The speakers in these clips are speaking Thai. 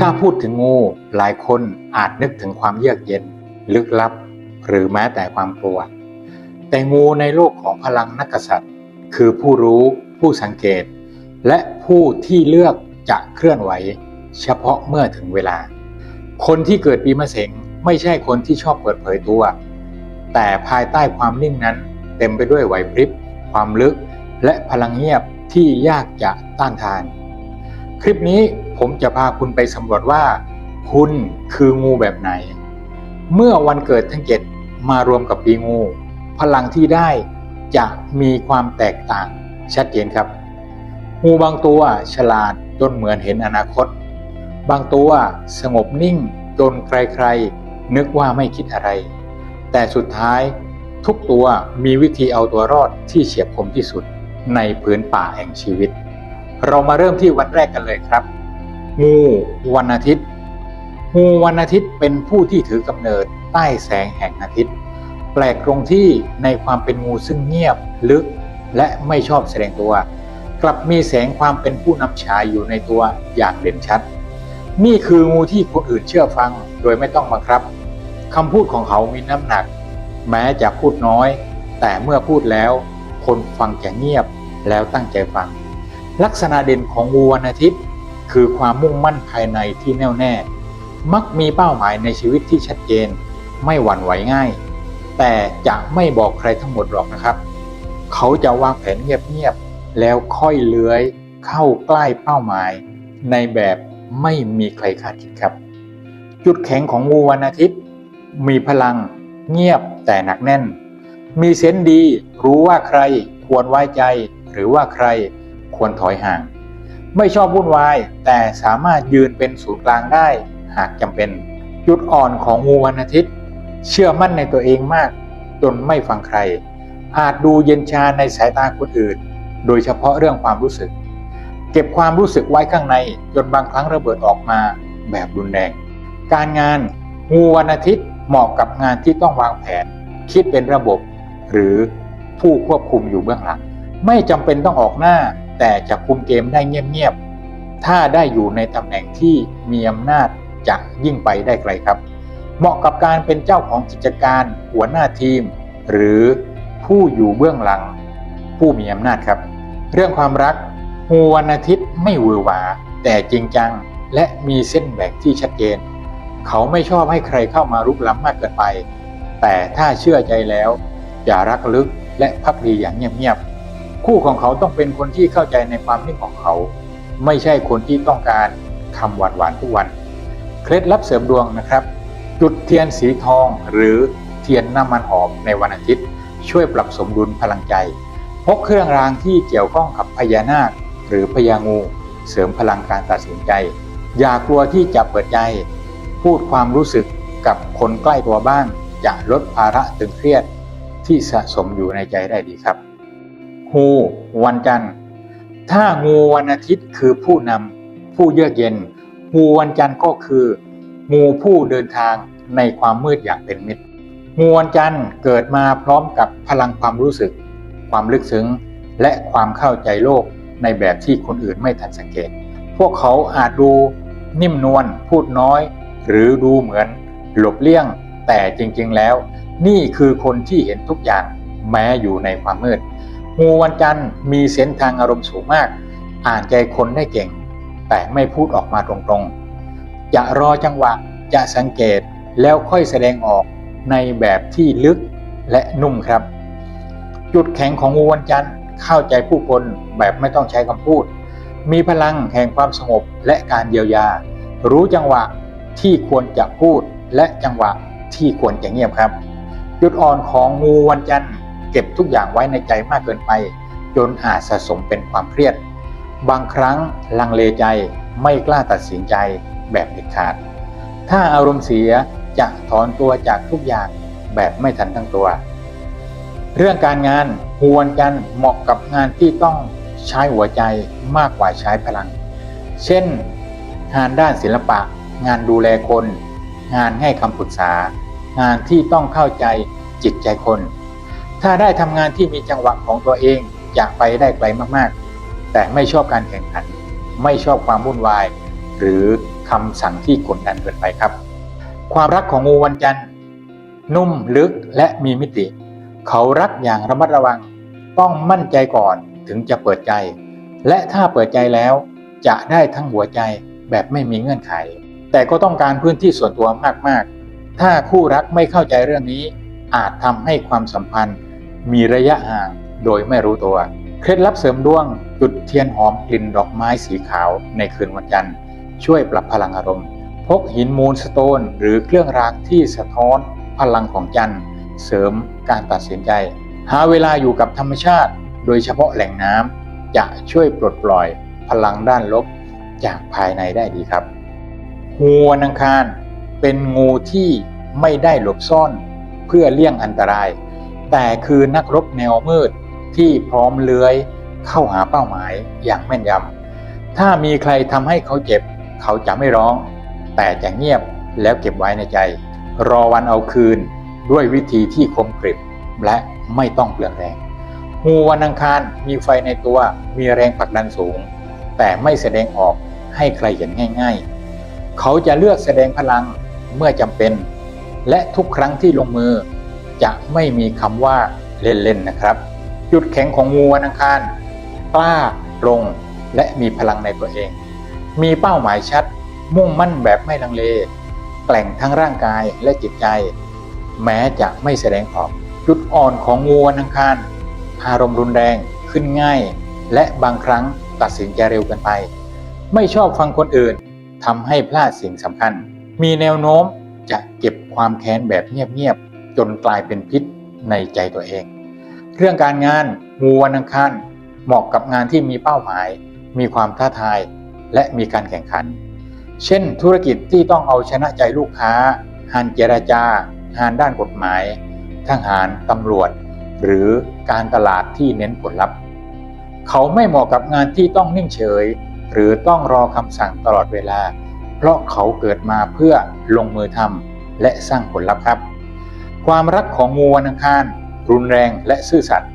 ถ้าพูดถึงงูหลายคนอาจนึกถึงความเยือกเย็น ลึกลับ หรือแม้แต่ความกลัว แต่งูในโลกของพลังนักษัตริย์ คือผู้รู้ผู้สังเกต และผู้ที่เลือกจะเคลื่อนไหว เฉพาะเมื่อถึงเวลา คนที่เกิดปีมะเสงไม่ใช่คนที่ชอบเปิดเผยตัว แต่ภายใต้ความนิ่งนั้นเต็มไปด้วยไหวพริบ ความลึก และพลังเงียบที่ยากจะต้านทาน คลิปนี้ ผมจะพาคุณไปสำรวจว่า คุณคืองูแบบไหน เมื่อวันเกิดทั้งเจ็ดมารวมกับปีงู พลังที่ได้จะมีความแตกต่างชัดเจนครับ งูบางตัวฉลาดจนเหมือนเห็นอนาคต บางตัวสงบนิ่งจนใครๆ นึกว่าไม่คิดอะไร แต่สุดท้ายทุกตัวมีวิธีเอาตัวรอดที่เฉียบคมที่สุดในพื้นป่าแห่งชีวิต เรามาเริ่มที่วันแรกกันเลยครับ งูวันอาทิตย์ งูวันอาทิตย์เป็นผู้ที่ถือกำเนิดใต้แสงแห่งอาทิตย์ แปลกตรงที่ในความเป็นงูซึ่งเงียบลึก และไม่ชอบแสดงตัว กลับมีแสงความเป็นผู้นำฉายอยู่ในตัวอย่างเด่นชัด นี่คืองูที่คนอื่นเชื่อฟังโดยไม่ต้องบังคับคำพูดของเขามีน้ำหนัก แม้จะพูดน้อย แต่เมื่อพูดแล้ว คนฟังจะเงียบแล้วตั้งใจฟัง ลักษณะเด่นของงูวันอาทิตย์ คือความมุ่งมั่นภายในที่แน่วแน่ มักมีเป้าหมายในชีวิตที่ชัดเจน ไม่หวั่นไหวง่าย แต่จะไม่บอกใครทั้งหมดหรอกนะครับ เขาจะวางแผนเงียบๆแล้วค่อยเลื้อยเข้าใกล้เป้าหมาย ในแบบไม่มีใครคาดคิดครับ จุดแข็งของงูวันอาทิตย์ มีพลังเงียบแต่หนักแน่น มีเซนดีรู้ว่าใครควรไว้ใจ หรือว่าใครควรถอยห่าง ไม่ชอบวุ่นวาย แต่สามารถยืนเป็นศูนย์กลางได้ หากจำเป็น จุดอ่อนของงูวันอาทิตย์ เชื่อมั่นในตัวเองมาก จนไม่ฟังใคร อาจดูเย็นชาในสายตาคนอื่น โดยเฉพาะเรื่องความรู้สึก เก็บความรู้สึกไว้ข้างใน จนบางครั้งระเบิดออกมาแบบรุนแรง การงานงูวันอาทิตย์เหมาะกับงานที่ต้องวางแผน คิดเป็นระบบ หรือผู้ควบคุมอยู่เบื้องหลัง ไม่จำเป็นต้องออกหน้า แต่จะคุมเกมได้เงียบๆ ถ้าได้อยู่ในตำแหน่งที่มีอำนาจจะยิ่งไปได้ไกลครับ เหมาะกับการเป็นเจ้าของกิจการหัวหน้าทีม หรือผู้อยู่เบื้องหลัง ผู้มีอำนาจครับ เรื่องความรักงูวันอาทิตย์ไม่หวือหวา แต่จริงจังและมีเส้นแบ่งที่ชัดเจน เขาไม่ชอบให้ใครเข้ามารุกล้ำมากเกินไป แต่ถ้าเชื่อใจแล้ว อย่ารักลึกและพักดีอย่างเงียบๆ คู่ของเขาต้องเป็นคนที่เข้าใจในความนิ่งของเขา ไม่ใช่คนที่ต้องการคำหวานๆทุกวัน เคล็ดลับเสริมดวงนะครับ จุดเทียนสีทองหรือเทียนน้ำมันหอมในวันอาทิตย์ ช่วยปรับสมดุลพลังใจ พกเครื่องรางที่เกี่ยวข้องกับพญานาค หรือพญางู เสริมพลังการตัดสินใจ อย่ากลัวที่จะเปิดใจ พูดความรู้สึกกับคนใกล้ตัวบ้างจะลดภาระตึงเครียดที่สะสมอยู่ในใจได้ดีครับ งูวันจันทร์ ถ้างูวันอาทิตย์คือผู้นำผู้เยือกเย็น งูวันจันทร์ก็คือ งูผู้เดินทางในความมืดอย่างเป็นมิตร งูวันจันทร์เกิดมาพร้อมกับพลังความรู้สึก ความลึกซึ้ง และความเข้าใจโลกในแบบที่คนอื่นไม่ทันสังเกต พวกเขาอาจดูนิ่มนวลพูดน้อย หรือดูเหมือนหลบเลี่ยง แต่จริงๆแล้ว นี่คือคนที่เห็นทุกอย่างแม้อยู่ในความมืด งูวันจันทร์มีเส้นทางอารมณ์สูงมาก อ่านใจคนได้เก่ง แต่ไม่พูดออกมาตรงๆ จะรอจังหวะจะสังเกตแล้วค่อยแสดงออกในแบบที่ลึกและนุ่มครับ จุดแข็งของงูวันจันทร์เข้าใจผู้คนแบบไม่ต้องใช้คำพูด มีพลังแห่งความสงบและการเยียวยา รู้จังหวะที่ควรจะพูดและจังหวะที่ควรจะเงียบครับ จุดอ่อนของงูวันจันทร์ เก็บทุกอย่างไว้ในใจมากเกินไป จนอาจสะสมเป็นความเครียด บางครั้งลังเลใจไม่กล้าตัดสินใจแบบเด็ดขาด ถ้าอารมณ์เสียจะถอนตัวจากทุกอย่างแบบไม่ทันทั้งตัว เรื่องการงานหวนกันเหมาะกับงานที่ต้องใช้หัวใจมากกว่าใช้พลัง เช่น งานด้านศิลปะ งานดูแลคน งานให้คำปรึกษา งานที่ต้องเข้าใจจิตใจคน ถ้าได้ทำงานที่มีจังหวะของตัวเองจะไปได้ไกลมากๆ แต่ไม่ชอบการแข่งขัน ไม่ชอบความวุ่นวาย หรือคำสั่งที่กดดันเกินไปครับ ความรักของงูวันจันทร์นุ่มลึกและมีมิติ เขารักอย่างระมัดระวัง ต้องมั่นใจก่อนถึงจะเปิดใจ และถ้าเปิดใจแล้ว จะได้ทั้งหัวใจแบบไม่มีเงื่อนไข แต่ก็ต้องการพื้นที่ส่วนตัวมากๆ ถ้าคู่รักไม่เข้าใจเรื่องนี้อาจทำให้ความสัมพันธ์ มีระยะห่างโดยไม่รู้ตัว เคล็ดลับเสริมดวง จุดเทียนหอมกลิ่นดอกไม้สีขาวในคืนวันจันทร์ ช่วยปรับพลังอารมณ์ พกหินมูลสโตน หรือเครื่องรางที่สะท้อนพลังของจันทร์ เสริมการตัดสินใจ หาเวลาอยู่กับธรรมชาติ โดยเฉพาะแหล่งน้ำจะช่วยปลดปล่อยพลังด้านลบจากภายในได้ดีครับงูวันอังคารเป็นงูที่ไม่ได้หลบซ่อนเพื่อเลี่ยงอันตราย แต่คือนักรบแนวมืดที่พร้อมเลื้อยเข้าหาเป้าหมายอย่างแม่นยำ ถ้ามีใครทำให้เขาเจ็บ เขาจะไม่ร้อง แต่จะเงียบแล้วเก็บไว้ในใจ รอวันเอาคืนด้วยวิธีที่คมกริบและไม่ต้องเปลืองแรงงูวันอังคารมีไฟในตัวมีแรงผลักดันสูง แต่ไม่แสดงออกให้ใครเห็นง่าย ๆ เขาจะเลือกแสดงพลังเมื่อจำเป็น และทุกครั้งที่ลงมือ จะไม่มีคำว่าเล่นๆนะครับ จุดแข็งของงูวันอังคารกล้าตรงและมีพลังในตัวเอง มีเป้าหมายชัด มุ่งมั่นแบบไม่ลังเล แกล่งทั้งร่างกายและจิตใจ แม้จะไม่แสดงออกจุดอ่อนของงูวันอังคารอารมณ์รุนแรงขึ้นง่าย และบางครั้งตัดสินใจเร็วเกินไป ไม่ชอบฟังคนอื่นทำให้พลาดสิ่งสำคัญ มีแนวโน้มจะเก็บความแค้นแบบเงียบ จนกลายเป็นพิษในใจตัวเอง เรื่องการงานงูวันอังคารเหมาะกับงานที่มีเป้าหมาย มีความท้าทาย และมีการแข่งขัน เช่น ธุรกิจที่ต้องเอาชนะใจลูกค้างานเจราจางานด้านกฎหมาย ทหารตำรวจ หรือการตลาดที่เน้นผลลัพธ์ เขาไม่เหมาะกับงานที่ต้องนิ่งเฉย หรือต้องรอคำสั่งตลอดเวลา เพราะเขาเกิดมาเพื่อลงมือทำและสร้างผลลัพธ์ครับ ความรักของงูวันอังคาร รุนแรงและซื่อสัตย์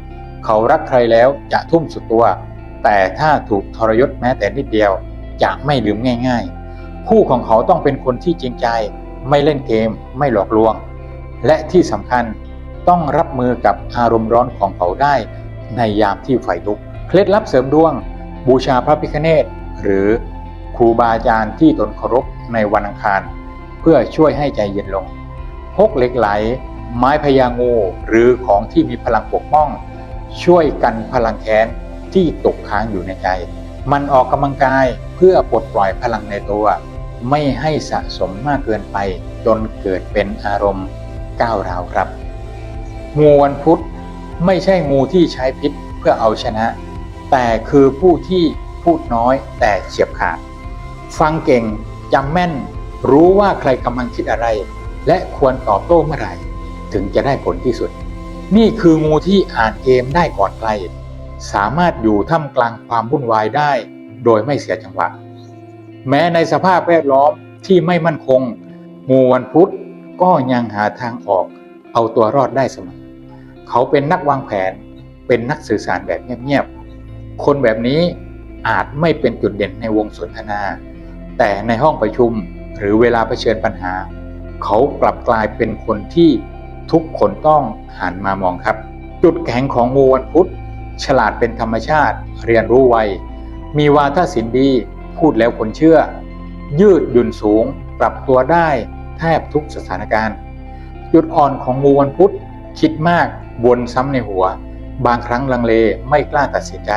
เขารักใครแล้วจะทุ่มสุดตัว แต่ถ้าถูกทรยศแม้แต่นิดเดียว จะไม่ลืมง่ายๆ คู่ของเขาต้องเป็นคนที่จริงใจ ไม่เล่นเกม ไม่หลอกลวง และที่สำคัญต้องรับมือกับอารมณ์ร้อนของเขาได้ ในยามที่ไฟลุก เคล็ดลับเสริมดวง บูชาพระพิฆเนศหรือครูบาอาจารย์ที่ตนเคารพในวันอังคาร เพื่อช่วยให้ใจเย็นลงพกเหล็กไหล ไม้พญางูหรือของที่มีพลังปกป้อง ช่วยกันพลังแค้นที่ตกค้างอยู่ในใจ มันออกกำลังกายเพื่อปลดปล่อยพลังในตัว ไม่ให้สะสมมากเกินไป จนเกิดเป็นอารมณ์ก้าวร้าวครับ งูวันพุธไม่ใช่งูที่ใช้พิษเพื่อเอาชนะ แต่คือผู้ที่พูดน้อยแต่เฉียบขาด ฟังเก่งจำแม่น รู้ว่าใครกำลังคิดอะไร และควรตอบโต้เมื่อไหร่ ถึงจะได้ผลที่สุด นี่คืองูที่อ่านเกมได้ก่อนใคร สามารถอยู่ท่ามกลางความวุ่นวายได้ โดยไม่เสียจังหวะ แม้ในสภาพแวดล้อมที่ไม่มั่นคง งูวันพุธก็ยังหาทางออก เอาตัวรอดได้เสมอ เขาเป็นนักวางแผน เป็นนักสื่อสารแบบเงียบๆ คนแบบนี้อาจไม่เป็นจุดเด่นในวงสนทนา แต่ในห้องประชุมหรือเวลาเผชิญปัญหา เขากลับกลายเป็นคนที่ ทุกคนต้องหันมามองครับ จุดแข็งของงูวันพุธฉลาดเป็นธรรมชาติ เรียนรู้ไว มีวาทศิลป์ดี พูดแล้วคนเชื่อ ยืดหยุ่นสูง ปรับตัวได้แทบทุกสถานการณ์ จุดอ่อนของงูวันพุธคิดมากวนซ้ำในหัว บางครั้งลังเลไม่กล้าตัดสินใจ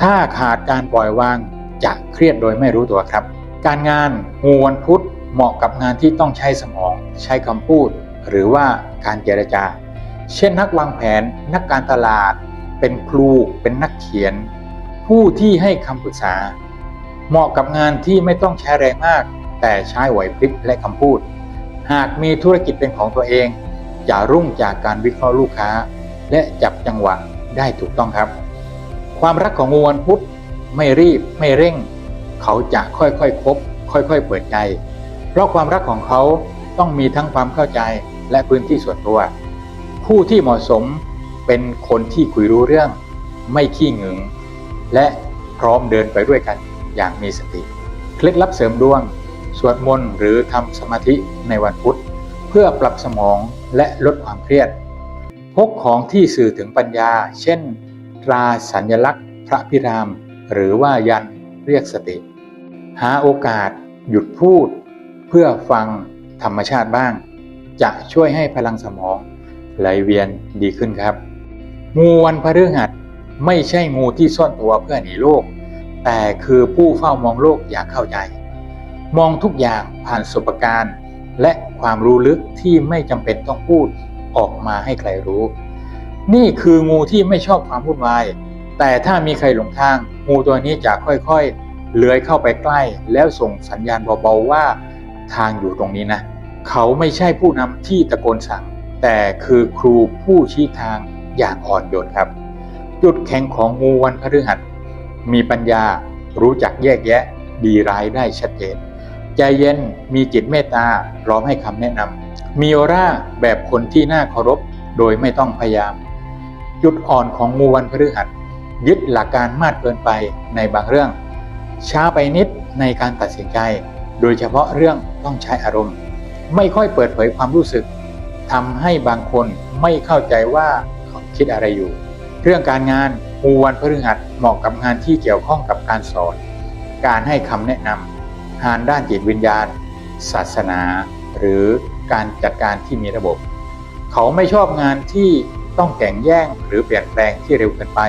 ถ้าขาดการปล่อยวางจะเครียดโดยไม่รู้ตัวครับ การงานงูวันพุธเหมาะกับงานที่ต้องใช้สมอง ใช้คำพูด หรือว่าการเจรจา เช่นนักวางแผน นักการตลาด เป็นครู เป็นนักเขียน ผู้ที่ให้คำปรึกษา เหมาะกับงานที่ไม่ต้องใช้แรงมาก แต่ใช้ไหวพริบและคำพูด หากมีธุรกิจเป็นของตัวเองจะรุ่งจากการวิเคราะห์ลูกค้า และจับจังหวะได้ถูกต้องครับ ความรักของงูวันพุธไม่รีบไม่เร่ง เขาจะค่อยๆคคบ ค่อยๆเปิดใจ เพราะความรักของเขาต้องมีทั้งความเข้าใจ และพื้นที่ส่วนตัว ผู้ที่เหมาะสมเป็นคนที่คุยรู้เรื่องไม่ขี้หงึง และพร้อมเดินไปด้วยกันอย่างมีสติ เคล็ดลับเสริมดวง สวดมนต์หรือทำสมาธิในวันพุธ เพื่อปรับสมองและลดความเครียด พกของที่สื่อถึงปัญญา เช่น ตราสัญลักษณ์ พระพิราม หรือว่ายันเรียกสติ หาโอกาส หยุดพูด เพื่อฟังธรรมชาติบ้าง จะช่วยให้พลังสมองไหลเวียนดีขึ้นครับ งูวันพฤหัสไม่ใช่งูที่ซ่อนตัวเพื่อหนีโลก แต่คือผู้เฝ้ามองโลกอย่างเข้าใจ มองทุกอย่างผ่านสุปการณ์ และความรู้ลึกที่ไม่จำเป็นต้องพูดออกมาให้ใครรู้ นี่คืองูที่ไม่ชอบความวุ่นวาย แต่ถ้ามีใครหลงทาง งูตัวนี้จะค่อยๆ เลื้อยเข้าไปใกล้ แล้วส่งสัญญาณเบาๆว่าทางอยู่ตรงนี้นะ เขาไม่ใช่ผู้นำที่ตะโกนสั่ง แต่คือครูผู้ชี้ทางอย่างอ่อนโยนครับ จุดแข็งของงูวันพฤหัส มีปัญญารู้จักแยกแยะ ดีร้ายได้ชัดเจน ใจเย็นมีจิตเมตตาพร้อมให้คำแนะนำมีออร่าแบบคนที่น่าเคารพโดยไม่ต้องพยายาม จุดอ่อนของงูวันพฤหัส ยึดหลักการมากเกินไปในบางเรื่อง ช้าไปนิดในการตัดสินใจ โดยเฉพาะเรื่องต้องใช้อารมณ์ ไม่ค่อยเปิดเผยความรู้สึกทำให้บางคนไม่เข้าใจว่าเขาคิดอะไรอยู่ เรื่องการงานงูวันพฤหัสเหมาะกับงานที่เกี่ยวข้องกับการสอน การให้คำแนะนำงานด้านจิตวิญญาณ ศาสนา หรือการจัดการที่มีระบบ เขาไม่ชอบงานที่ต้องแข่งแย่งหรือเปลี่ยนแปลงที่เร็วเกินไป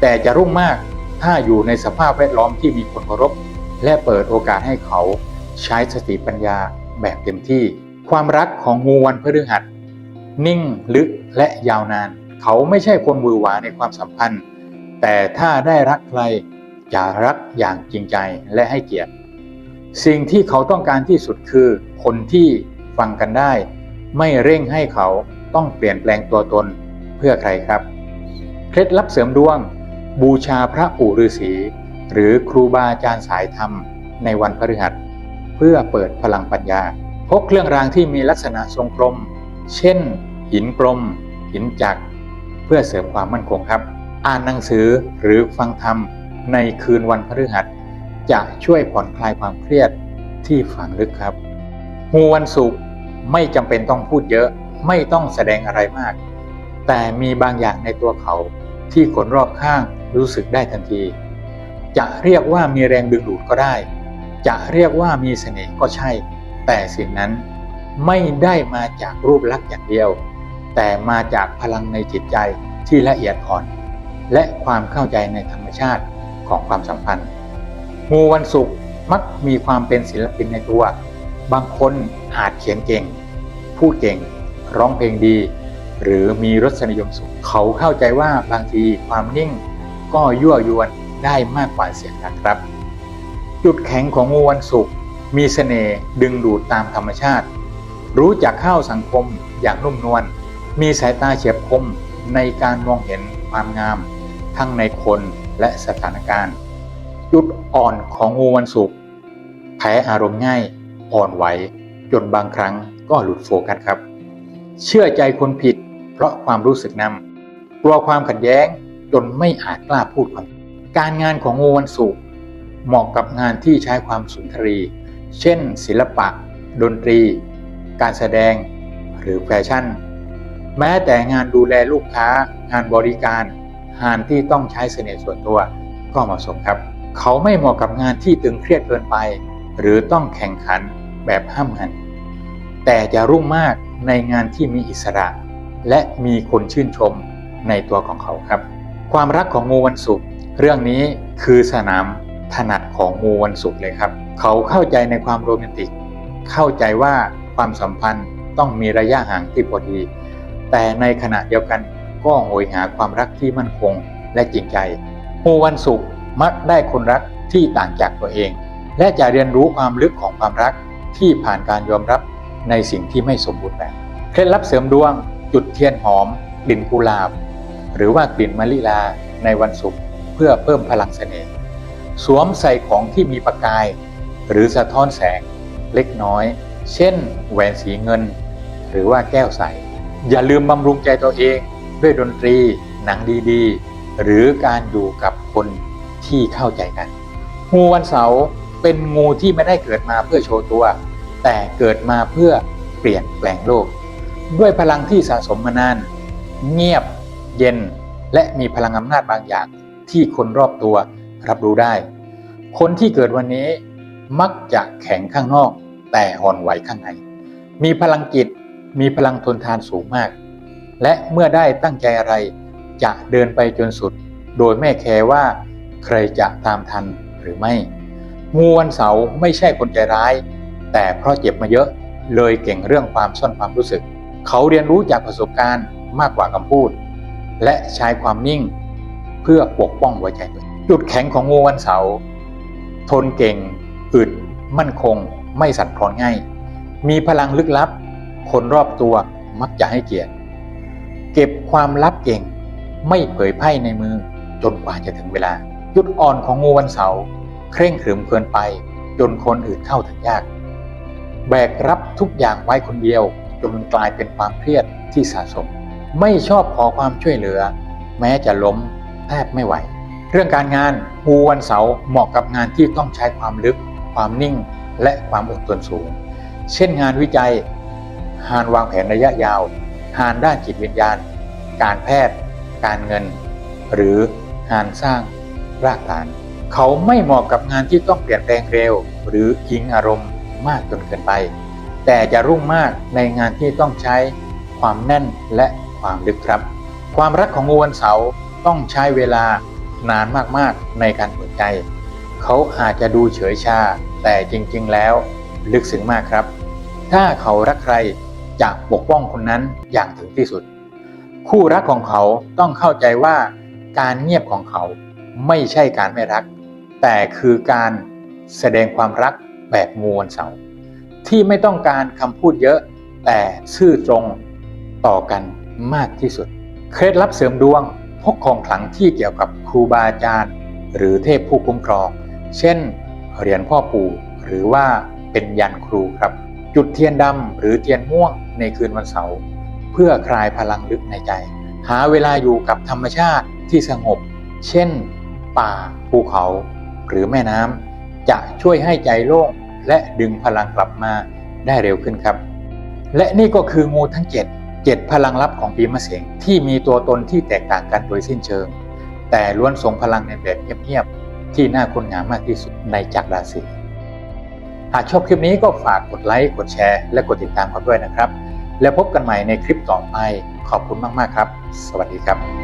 แต่จะรุ่งมากถ้าอยู่ในสภาพแวดล้อมที่มีคนเคารพและเปิดโอกาสให้เขาใช้สติปัญญา แบบเต็มที่ ความรักของงูวันพฤหัส นิ่งลึกและยาวนาน เขาไม่ใช่คนมือหวาในความสัมพันธ์ แต่ถ้าได้รักใครจะรักอย่างจริงใจและให้เกียรติ สิ่งที่เขาต้องการที่สุดคือคนที่ฟังกันได้ ไม่เร่งให้เขาต้องเปลี่ยนแปลงตัวตนเพื่อใครครับ เคล็ดลับเสริมดวง บูชาพระปู่ฤาษีหรือครูบาอาจารย์สายธรรมในวันพฤหัส เพื่อเปิดพลังปัญญา พกเครื่องรางที่มีลักษณะทรงกลม เช่น หินกลม หินจักร เพื่อเสริมความมั่นคงครับ อ่านหนังสือหรือฟังธรรมในคืนวันพฤหัส จะช่วยผ่อนคลายความเครียดที่ฝังลึกครับงูวันศุกร์ไม่จำเป็นต้องพูดเยอะ ไม่ต้องแสดงอะไรมาก แต่มีบางอย่างในตัวเขาที่คนรอบข้างรู้สึกได้ทันที จะเรียกว่ามีแรงดึงดูดก็ได้ จะเรียกว่ามีเสน่ห์ก็ใช่ แต่สิ่งนั้นไม่ได้มาจากรูปลักษณ์อย่างเดียว แต่มาจากพลังในจิตใจที่ละเอียดอ่อน และความเข้าใจในธรรมชาติของความสัมพันธ์งูวันศุกร์มักมีความเป็นศิลปินในตัว บางคนอาจเขียนเก่ง พูดเก่ง ร้องเพลงดี หรือมีรสนิยมสูงเขาเข้าใจว่าบางทีความนิ่ง ก็ยั่วยวนได้มากกว่าเสียงดังครับ จุดแข็งของงูวันศุกร์มีเสน่ห์ดึงดูดตามธรรมชาติ รู้จักเข้าสังคมอย่างนุ่มนวล มีสายตาเฉียบคมในการมองเห็นความงาม ทั้งในคนและสถานการณ์ จุดอ่อนของงูวันศุกร์แพ้อารมณ์ง่าย อ่อนไหว จนบางครั้งก็หลุดโฟกัสครับ เชื่อใจคนผิด เพราะความรู้สึกนำกลัวความขัดแย้งจนไม่อาจกล้าพูดความการงานของงูวันศุกร์ เหมาะกับงานที่ใช้ความสุนทรี เช่น ศิลปะ ดนตรี การแสดง หรือแฟชั่น แม้แต่งานดูแลลูกค้า งานบริการ งานที่ต้องใช้เสน่ห์ส่วนตัว ก็เหมาะสมครับ เขาไม่เหมาะกับงานที่ตึงเครียดเกินไป หรือต้องแข่งขันแบบห้ามหัน แต่จะรุ่งมากในงานที่มีอิสระ และมีคนชื่นชมในตัวของเขาครับ ความรักของงูวันศุกร์เรื่องนี้คือสนาม ถนัดของงูวันศุกร์เลยครับ เขาเข้าใจในความโรแมนติก เข้าใจว่าความสัมพันธ์ต้องมีระยะห่างที่พอดี แต่ในขณะเดียวกันก็โหยหาความรักที่มั่นคงและจริงใจงูวันศุกร์มักได้คนรักที่ต่างจากตัวเอง และจะเรียนรู้ความลึกของความรักที่ผ่านการยอมรับในสิ่งที่ไม่สมบูรณ์แบบเคล็ดลับเสริมดวง จุดเทียนหอมกลิ่นกุหลาบ หรือว่ากลิ่นมะลิลาในวันศุกร์เพื่อเพิ่มพลังเสน่ห์ สวมใส่ของที่มีประกาย หรือสะท้อนแสงเล็กน้อย เช่น แหวนสีเงิน หรือว่าแก้วใส อย่าลืมบำรุงใจตัวเองด้วยดนตรี หนังดีๆ หรือการอยู่กับคนที่เข้าใจกัน งูวันเสาร์เป็นงูที่ไม่ได้เกิดมาเพื่อโชว์ตัว แต่เกิดมาเพื่อเปลี่ยนแปลงโลก ด้วยพลังที่สะสมมานาน เงียบ เย็น และมีพลังอำนาจบางอย่างที่คนรอบตัว รับรู้ได้ คนที่เกิดวันนี้มักจะแข็งข้างนอก แต่อ่อนไหวข้างใน มีพลังจิตมีพลังทนทานสูงมาก และเมื่อได้ตั้งใจอะไร จะเดินไปจนสุด โดยไม่แคร์ว่า ใครจะตามทันหรือไม่งูวันเสาร์ไม่ใช่คนใจร้าย แต่เพราะเจ็บมาเยอะเลยเก่งเรื่องความซ่อนความรู้สึก เขาเรียนรู้จากประสบการณ์มากกว่าคำพูด และใช้ความนิ่งเพื่อปกป้องหัวใจตัวเอง จุดแข็งของงูวันเสาร์ทนเก่ง อึด มั่นคง ไม่สั่นคลอนง่าย มีพลังลึกลับ คนรอบตัวมักจะให้เกียรติ เก็บความลับเก่ง ไม่เผยไพ่ในมือจนกว่าจะถึงเวลา จุดอ่อนของงูวันเสาร์เคร่งขรึมเกินไป จนคนอื่นเข้าถึงยาก แบกรับทุกอย่างไว้คนเดียว จนมันกลายเป็นความเครียดที่สะสม ไม่ชอบขอความช่วยเหลือ แม้จะล้มแทบไม่ไหว เรื่องการงานงูวันเสาร์เหมาะกับงานที่ต้องใช้ความลึก ความนิ่ง และความอดทนสูง เช่นงานวิจัยงานวางแผนระยะยาวงานด้านจิตวิญญาณ การแพทย์ การเงิน หรืองานสร้างรากฐาน เขาไม่เหมาะกับงานที่ต้องเปลี่ยนแปลงเร็ว หรืออิงอารมณ์มากจนเกินไป แต่จะรุ่งมากในงานที่ต้องใช้ความแน่นและความลึกครับ ความรักของงูวันเสาร์ต้องใช้เวลา นานมากๆในการเปิดใจ เขาอาจจะดูเฉยชา แต่จริงๆแล้วลึกซึ้งมากครับ ถ้าเขารักใครจะปกป้องคนนั้นอย่างถึงที่สุด คู่รักของเขาต้องเข้าใจว่าการเงียบของเขาไม่ใช่การไม่รัก แต่คือการแสดงความรักแบบงูวันเสาที่ไม่ต้องการคำพูดเยอะ แต่ซื่อตรงต่อกันมากที่สุด เคล็ดลับเสริมดวง พกของขลังที่เกี่ยวกับครูบาอาจารย์ หรือเทพผู้คุ้มครอง เช่น เหรียญพ่อปู่ หรือว่าเป็นยันครูครับ จุดเทียนดำหรือเทียนม่วงในคืนวันเสาร์เพื่อคลายพลังลึกในใจ หาเวลาอยู่กับธรรมชาติที่สงบ เช่น ป่าภูเขา หรือแม่น้ำจะช่วยให้ใจโล่งและดึงพลังกลับมาได้เร็วขึ้นครับ และนี่ก็คืองูทั้ง7 7 พลังลับของปีมะเสงที่มีตัวตนที่แตกต่างกันโดยสิ้นเชิง แต่ล้วนทรงพลังในแบบเงียบๆที่น่าค้นหามากที่สุดในจักรราศีหากชอบคลิปนี้ก็ฝากกดไลค์กดแชร์ และกดติดตามกันด้วยนะครับ แล้วพบกันใหม่ในคลิปต่อไปขอบคุณมากๆครับ สวัสดีครับ